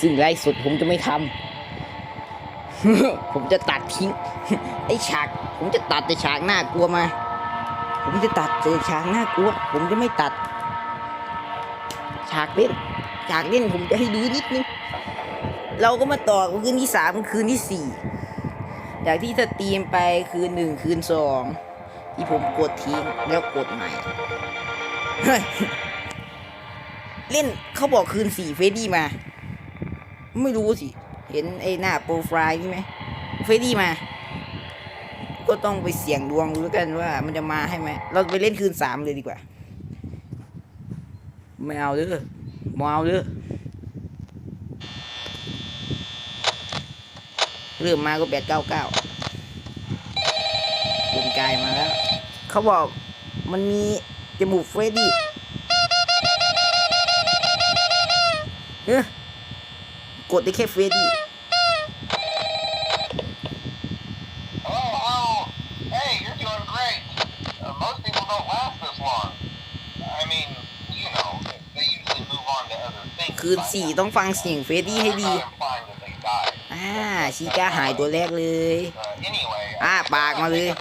ซึ่งไลฟ์สดผมจะไม่ทำผมจะตัดทิ้ง ไอ้ฉาก ผมจะตัดแต่ฉากน่ากลัวมา ผมจะตัดแต่ฉากน่ากลัว ผมจะไม่ตัด ฉากเล่น ฉากเล่นผมจะให้ดูนิดนึง เราก็มาต่อคืนที่สามคืนที่สี่จากที่สตรีมไปคืนหนึ่งคืนสองที่ผมกดทิ้งแล้วกดใหม่เล่นเขาบอกคืนสี่เฟดดี้มา ไม่รู้สิ เห็นไอ้หน้าโปรไฟล์นี่ไหมเฟรดดี้มา ก็ต้องไปเสี่ยงดวงดูกันว่า มันจะมาให้ไหม เราไปเล่นคืนสามเลยดีกว่า ไม่เอาเด้อมเอาเด้อเริ่มมาก็แปดเก้าเก้าคุณกายมาแล้ว เขาบอกมันมีจมูกเฟรดดี้เฮ้ กดได้แค่เฟรดดี้ Hello, hello. Hey, you're doing great. Uh, most people don't last this long. I mean, you know, they usually move on to other things. คืน by สี่ now. ต้องฟังเสียงเฟรดดี้ให้ I'm ดี not implying that they died. อ่า ชีก้าหายตัวแรกเลย Uh, anyway, Ah, I- bạc I mà don't đi. take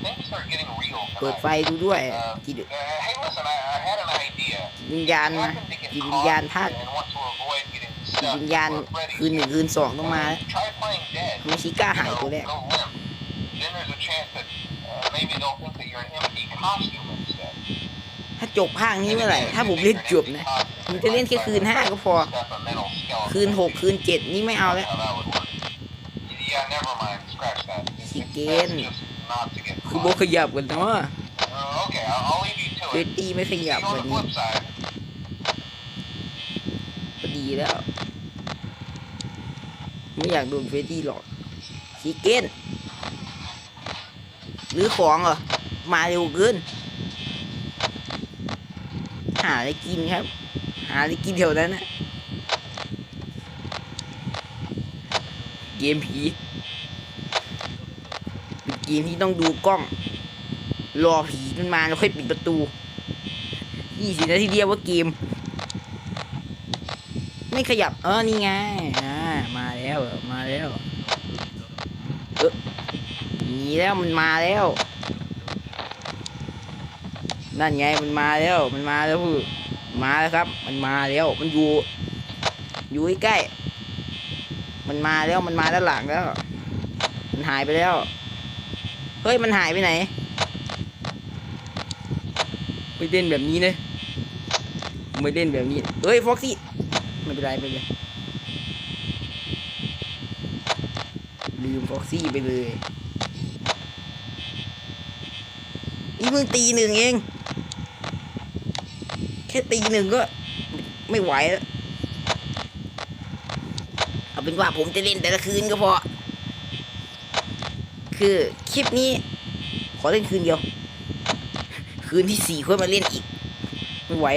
เปิด tonight. ไฟดูด้วย Uh, จิต uh, hey, listen, I, I had an idea. วิญญาณ You นะ happen to get จิตวิญญาณ caught ภาค and want to avoid getting จิต stuck วิญญาณ before Freddy's คืนหนึ่งคืนสองต้องมา Uh, try playing dead. ทำไมชิก้า You หายตัวแร know, ก go limp. Then there's a chance that uh, maybe they'll think that you're an empty costume instead. ถ้าจบภาคนี้เมื่อไหร่ ถ้าผมเล่นจบนะผมจะเล่นแค่คืนห้าก็พอ คืนหกคืนเจ็ดนี่ไม่เอาแล้ว Yeah, never mind. Scratch that. It's, it's Chicken. best just not to get คือโบ caught. ขยับกันเนาะ Uh, okay, I'll, I'll leave you เฟร to ด it. ดี้ไม่ข See ยับ you on วัน the นี้ flip side. ก็ดีแล้ว ไม่อยากโดนเฟรดดี้หรอกชิเก้นหรือของเหรอ มาเร็วเกิน หาอะไรกินครับ หาอะไรกินแถวนั้นนะ เกมผี เกมที่ต้องดูกล้อง รอผีมันมาแล้วค่อยปิดประตูยี่สินาทีเดียวว่าเกม ไม่ขยับ เออ นี่ไง อ่า มาแล้ว มาแล้ว เออหนีแล้วมันมาแล้ว นั่นไงมันมาแล้ว มันมาแล้วพูมาแล้วครับ มันมาแล้ว มันอยู่ อยู่ใกล้ มันมาแล้ว มันมาด้านหลังแล้ว มันหายไปแล้ว เฮ้ย มันหายไปไหนไม่เล่นแบบนี้เลยไม่เล่นแบบนี้ เฮ้ยฟ็อกซี่ไม่เป็นไรไม่เป็นไรลืมฟ็อกซี่ไปเลยนี่เพิ่งตีหนึ่งเอง แค่ตีหนึ่งก็ไม่ไหวแล้ว เอาเป็นว่าผมจะเล่นแต่ละคืนก็พอ คือคลิปนี้ ขอเล่นคืนเดียว คืนที่สี่ค่อยมาเล่นอีก ไม่ไหว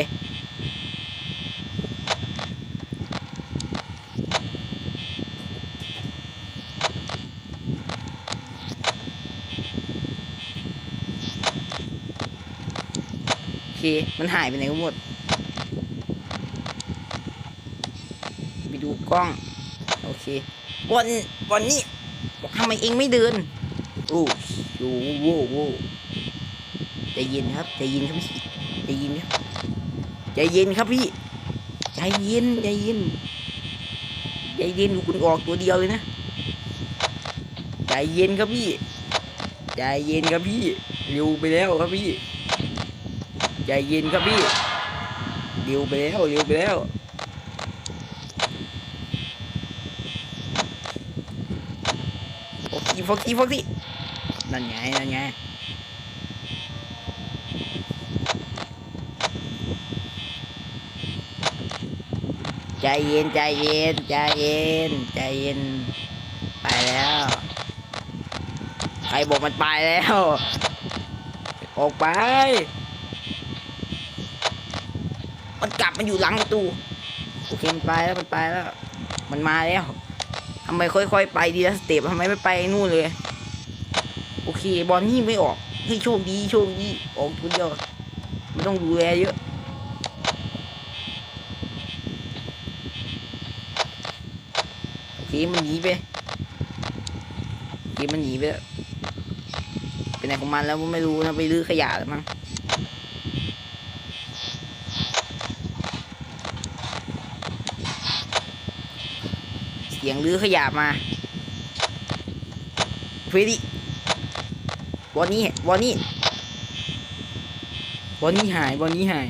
โอเคมันหายไปไหนก็หมด ไปดูกล้อง โอเคบอลบอลนี่ทำไมเองไม่เดิน โอ้โหโว้โว้ใจเย็นครับใจเย็นครับพี่ใจเย็นครับใจเย็นครับพี่ใจเย็นใจเย็นใจเย็นดูคุณออกตัวเดียวเลยนะใจเย็นครับพี่ใจเย็นครับพี่เร็วไปแล้วครับพี่ใจเย็นครับพี่เร็วไปแล้วเร็วไปแล้วฟอกซี่ฟอกซี่ฟอกซี่ นั่นไงนั่นไงใจเย็นใจเย็นใจเย็นใจเย็นไปแล้ว ใครบอกมันไปแล้ว ออกไป มันกลับมาอยู่หลังประตูโอเคมันไปแล้วมันไปแล้ว มันมาแล้วทำไมค่อยๆไปดีละสเต็ปทำไมไม่ไปนู่นเลย โอเค บอลนี่ไม่ออกให้โชคดีโชคดีออกคนเดียวไม่ต้องดูแลเยอะเคมันหนีไปเคมันหนีไปแล้วไปไหนของมันแล้วไม่รู้นะไปรื้อขยะมั้งเสียงรื้อขยะมาเฟรดี้ บอลนี่บอลนี่บอลนี่หายบอลนี่หาย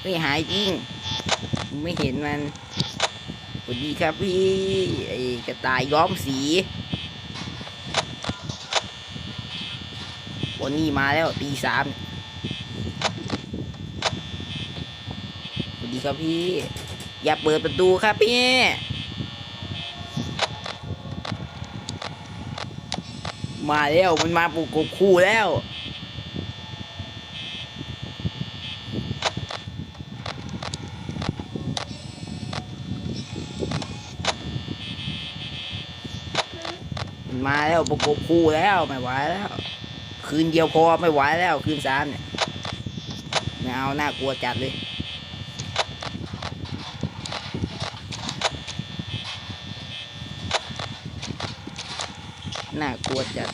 ไม่หายจริง ไม่เห็นมันสวัสดีครับพี่ไอ้กระต่ายย้อมสีวันนี้มาแล้วตีสามสวัสดีครับพี่ อย่าเปิดประตูครับพี่ มาแล้วมันมาปลุกกบคู่แล้วมันมาแล้วประกบคู่แล้วไม่ไหวแล้ว คืนเดียวพอไม่ไหวแล้ว คืนสามเนี่ยไม่เอาน่ากลัวจัดเลย น่ากลัวจัด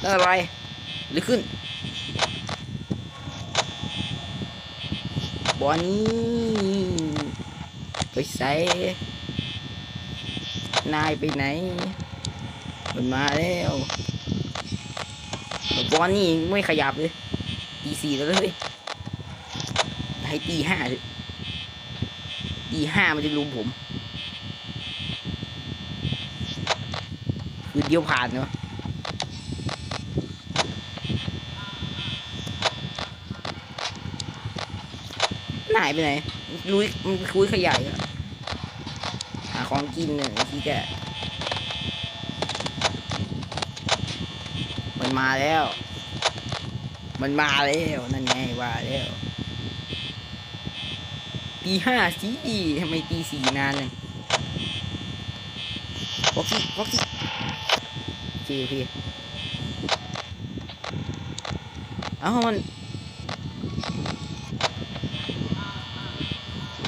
แล้วอะไร หรือขึ้นบอนี้ไปใส่นายไปไหน มันมาแล้วบอลนี่ไม่ขยับเลยตีสี่แล้วเลยให้ตีห้าเลยตีห้ามันจะลุมผม คือเดียวผ่านเนาะหายไปไหนลุยมันคุยขยายอะหาของกินเนี่ยที่แกมันมาแล้ว มันมาแล้วนั่นไงว่าแล้วตีห้าสิทำไมตีสี่นานเลยฟ็อกซี่ฟ็อกซี่ เคโอเคเอ้ามัน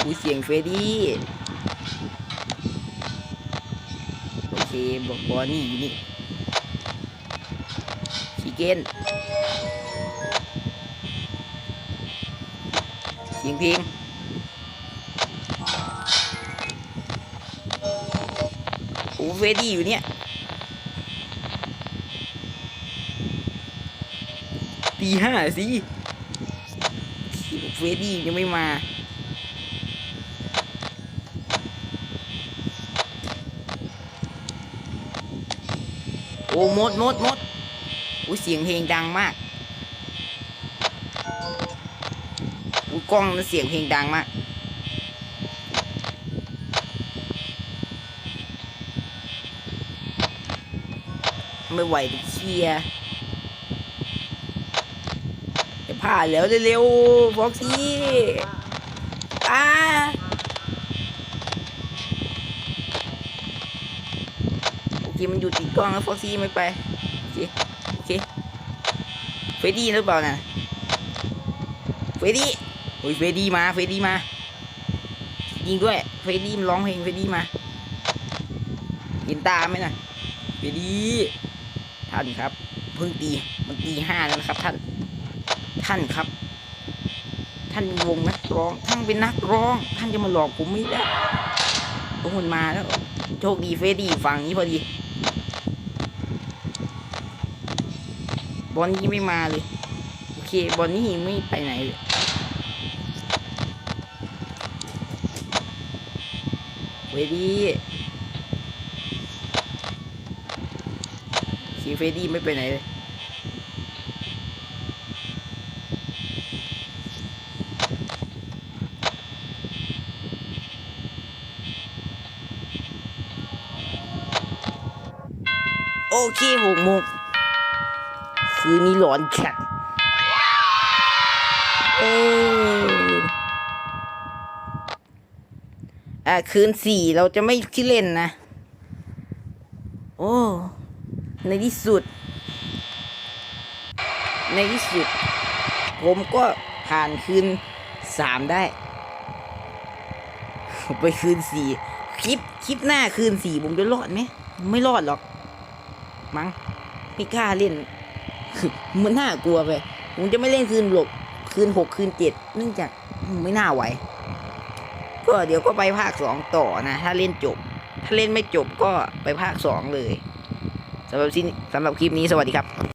อุ้ยเสียงเฟรดี้โอเคบอกบอนี่อยู่นี่ชิเก้นเสียงเพลงโอ้เฟรดดี้อยู่เนี่ย ตีห้าสิเฟรดดี้ยังไม่มา โอ้มดมดมดอุ้ยเสียงเพลงดังมากอุ้ยกล้องนั้นเสียงเพลงดังมากไม่ไหวเคลียร์จะ ผ่านแล้วเร็วๆฟ็อกซี่อ้าโอเคมันอยู่ติดกล้องแล้วฟ็อกซี่ไม่ไป โอเค โอเค เฟรดดี้หรือเปล่านะเฟรดดี้โอ้ยเฟรดดี้มา เฟรดดี้มา ยิงด้วย เฟรดดี้มันร้องเพลงเฟรดดี้มา เห็นตาไหมนะเฟรดดี้ท่านครับ เพิ่งตี มันตีห้าแล้วนะครับท่าน ท่านครับ ท่านวงนักร้องท่านเป็นนักร้อง ท่านจะมาหลอกผมไม่ได้โอ้มันมาแล้ว โชคดีเฟดดี้ฝั่งนี้พอดีบอลนี้ไม่มาเลยโอเคบอลนี้ไม่ไปไหนเลยเฟดดี้คีเฟดดี้ไม่ไปไหนเลย เคหกโมงคืนนี้ร้อนจัดเอออ่าคืนสี่เราจะไม่คิดเล่นนะ โอ้ ในที่สุด ในที่สุด ผมก็ผ่านคืนสามได้ ไปคืนสี่คลิป คลิปหน้าคืนสี่ผมจะรอดไหม ไม่รอดหรอก มั้งไม่กล้าเล่น มันน่ากลัวไปผมจะไม่เล่นคืนหลบคืนหกคืนเจ็ดเนื่องจากไม่น่าไหวก็เดี๋ยวก็ไปภาคสองต่อนะ ถ้าเล่นจบ ถ้าเล่นไม่จบก็ไปภาคสองเลยสำหรับสำหรับคลิปนี้สวัสดีครับ